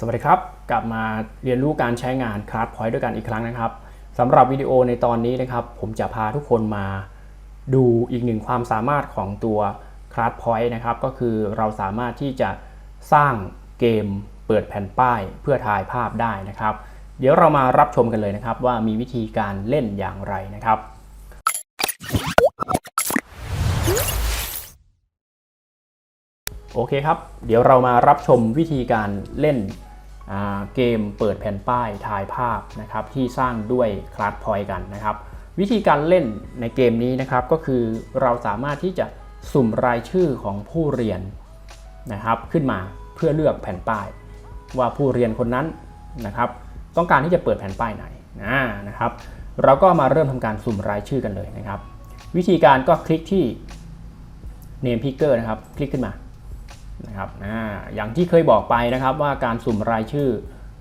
สวัสดีครับ กลับมาเรียนรู้การใช้งาน c l a s s Point ด้วยกันอีกครั้งนะครับสำหรับวิดีโอในตอนนี้นะครับ ผมจะพาทุกคนมาดูอีกหนึ่งความสามารถของตัว c l a s s Point นะครับ ก็คือเราสามารถที่จะสร้างเกมเปิดแผ่นป้ายเพื่อถ่ายภาพได้นะครับ เดี๋ยวเรามารับชมกันเลยนะครับ ว่ามีวิธีการเล่นอย่างไรนะครับโอเคครับ เดี๋ยวเรามารับชมวิธีการเล่น เกมเปิดแผ่นป้ายถ่ายภาพนะครับที่สร้างด้วยคลาสพอยกันนะครับ วิธีการเล่นในเกมนี้นะครับก็คือเราสามารถที่จะสุ่มรายชื่อของผู้เรียนนะครับขึ้นมาเพื่อเลือกแผ่นป้าย ว่าผู้เรียนคนนั้นนะครับต้องการที่จะเปิดแผ่นป้ายไหนนะครับ เราก็มาเริ่มทำการสุ่มรายชื่อกันเลยนะครับ วิธีการก็คลิกที่ name picker นะครับ คลิกขึ้นมา นะครับออย่างที่เคยบอกไปนะครับว่าการสุ่มรายชื่อ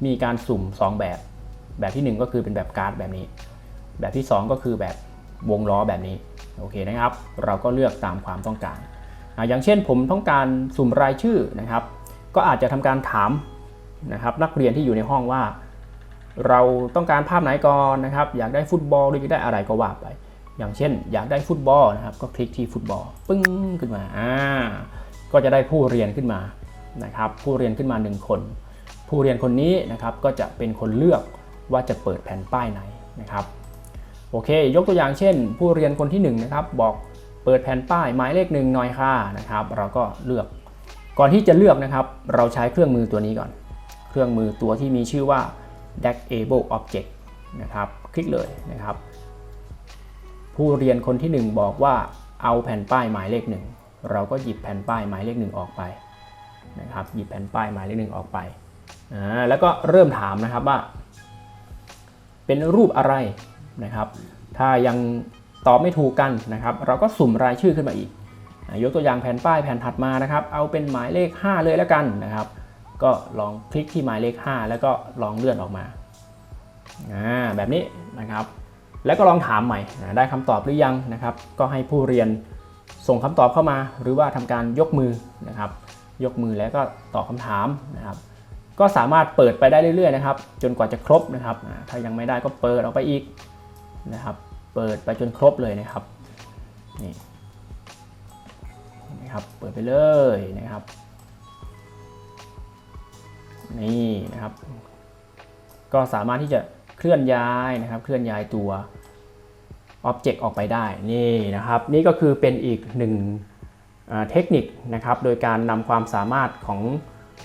มีการสุ่ม 2 แบบ แบบทีหนึ่1 ก็คือเป็นแบบการ์ดแบบนี้ แบบที่ 2 ก็คือแบบวงล้อแบบนี้โอเคนะครับ เราก็เลือกตามความต้องการออย่างเช่นผมต้องการสุ่มรายชื่อนะครับ ก็อาจจะทำการถามนะครับนักเรียนที่อยู่ในห้องว่า เราต้องการภาพไหนก่อนนะครับ อยากได้ฟุตบอลหรืออยากได้อะไรก็ว่าไป อย่างเช่น อยากได้ฟุตบอลนะครับ ก็คลิกที่ฟุตบอลปึ้งขึ้นมาอ่า ก็จะได้ผู้เรียนขึ้นมานะครับผู้เรียนขึ้นมา 1 คน ผู้เรียนคนนี้นะครับก็จะเป็นคนเลือกว่าจะเปิดแผ่นป้ายไหนนะครับโอเค ยกตัวอย่างเช่น ผู้เรียนคนที่1นะครับบอกเปิดแผ่นป้ายหมายเลขหนึ่งหน่อยค่ะนะครับ เราก็เลือกก่อนที่จะเลือกนะครับ เราใช้เครื่องมือตัวนี้ก่อน เครื่องมือตัวที่มีชื่อว่า Deckable Object นะครับ คลิกเลยนะครับ ผู้เรียนคนที่ 1 บอกว่าเอาแผ่นป้ายหมายเลขหนึ่ง เราก็หยิบแผ่นป้ายหมายเลขหนึ่งออกไปนะครับหยิบแผ่นป้ายหมายเลขหนึ่งออกไปอ่าแล้วก็เริ่มถามนะครับว่า เป็นรูปอะไรนะครับ ถ้ายังตอบไม่ถูกกันนะครับ เราก็สุ่มรายชื่อขึ้นมาอีก ยกตัวอย่างแผ่นป้ายแผ่นถัดมานะครับ เอาเป็นหมายเลข 5 เลยแล้วกันนะครับ ก็ลองคลิกที่หมายเลข 5 แล้วก็ลองเลื่อนออกมาอ่าแบบนี้นะครับ แล้วก็ลองถามใหม่ได้คำตอบหรือยังนะครับ ก็ให้ผู้เรียน ส่งคำตอบเข้ามา หรือว่าทำการยกมือนะครับ ยกมือแล้วก็ตอบคำถามนะครับ ก็สามารถเปิดไปได้เรื่อยๆนะครับ จนกว่าจะครบนะครับ ถ้ายังไม่ได้ก็เปิดออกไปอีกนะครับ เปิดไปจนครบเลยนะครับนี่นะครับ เปิดไปเลยนะครับนี่นะครับ ก็สามารถที่จะเคลื่อนย้ายนะครับ เคลื่อนย้ายตัว อ็อบเจกต์ออกไปได้นี่นะครับ นี่ก็คือเป็นอีกหนึ่งเทคนิคนะครับ โดยการนำความสามารถของ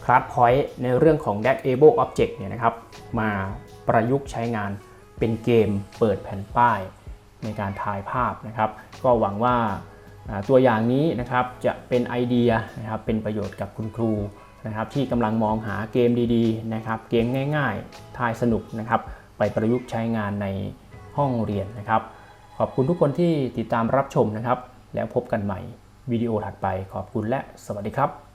Class Point ในเรื่องของ Deckable Object เนี่ยนะครับ มาประยุกต์ใช้งานเป็นเกมเปิดแผ่นป้ายในการถ่ายภาพนะครับ ก็หวังว่าตัวอย่างนี้นะครับจะเป็นไอเดียนะครับเป็นประโยชน์กับคุณครูนะครับ ที่กำลังมองหาเกมดีๆนะครับ เกมง่ายๆ ทายสนุกนะครับ ไปประยุกต์ใช้งานในห้องเรียนนะครับ อบคุณทุกคนที่ติดตามรับชมนะครับ แล้วพบกันใหม่วิดีโอถัดไปขอบคุณและสวัสดีครับ